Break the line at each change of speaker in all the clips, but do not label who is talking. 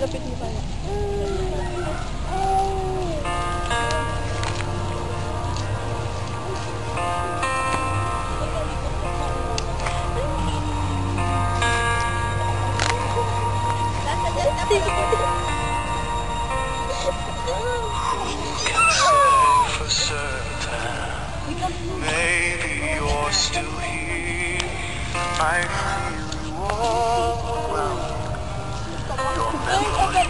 Lapit pala.
for certain. Maybe you're still here. I feel you all around. Your memory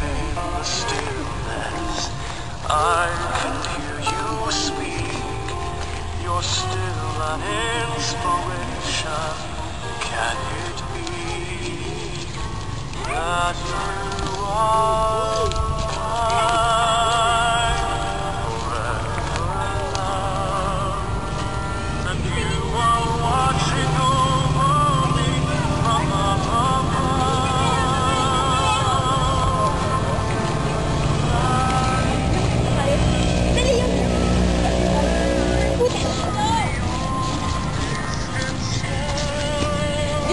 the stillness. I can hear you speak. You're still an inspiration. Can it be that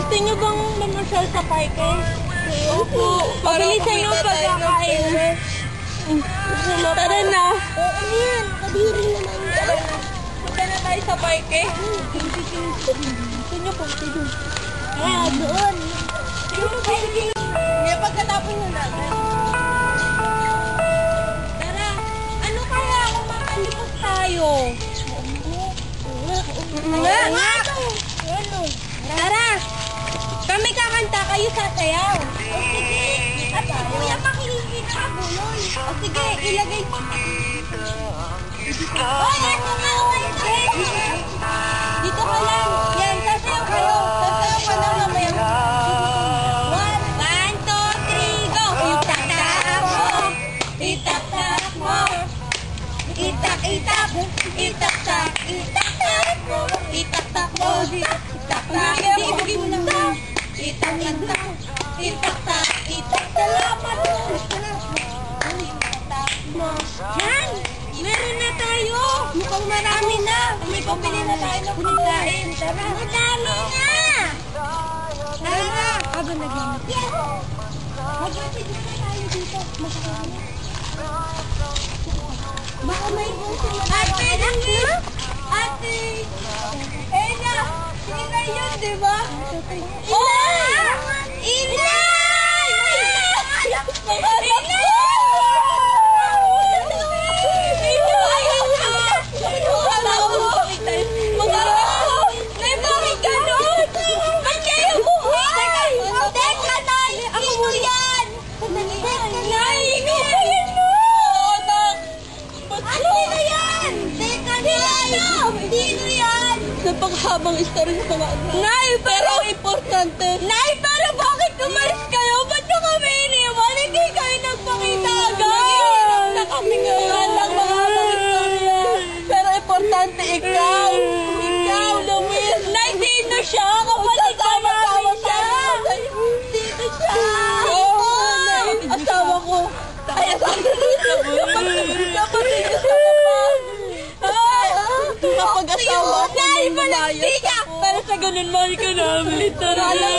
Gusto niyo bang mamasyal sa parke? Opo. Pabilisan yung pagkakain. Tara na. Oo yan. Kadiri naman. Punta na tayo sa parke. Gusto niyo po. Kaya doon. Kaya pagkatapon nyo kayo sasayaw. O sige. At kuya makinig na buloy. O sige, ilagay mo. Marami na! May pabili na tayo ng pagkain. Tara! Madami na! Tara! Habang nagmamit. Yes! Mag-atid na tayo dito. Masakami. Baka may busi na Ate, Ate! Ate! Ella! Sino yun, di ba? Oh! Inay! Inay! Napakahabang istorya sa mga Nay, pero importante. Nay, pero bakit umalis kayo? Ba't nyo kami iniwan? Hindi kayo nagpakita agad. na kami ngayon ng mahabang istorya. Pero importante, ikaw. Ikaw, Luis. Nay, sino siya? Kapatid ka namin siya. Sino siya? Oo. Asawa ko Ay, dapat dito sa Kapag asawa ko, lumayas ako.
Pero sa ganun, mahal ka namin.
Alam na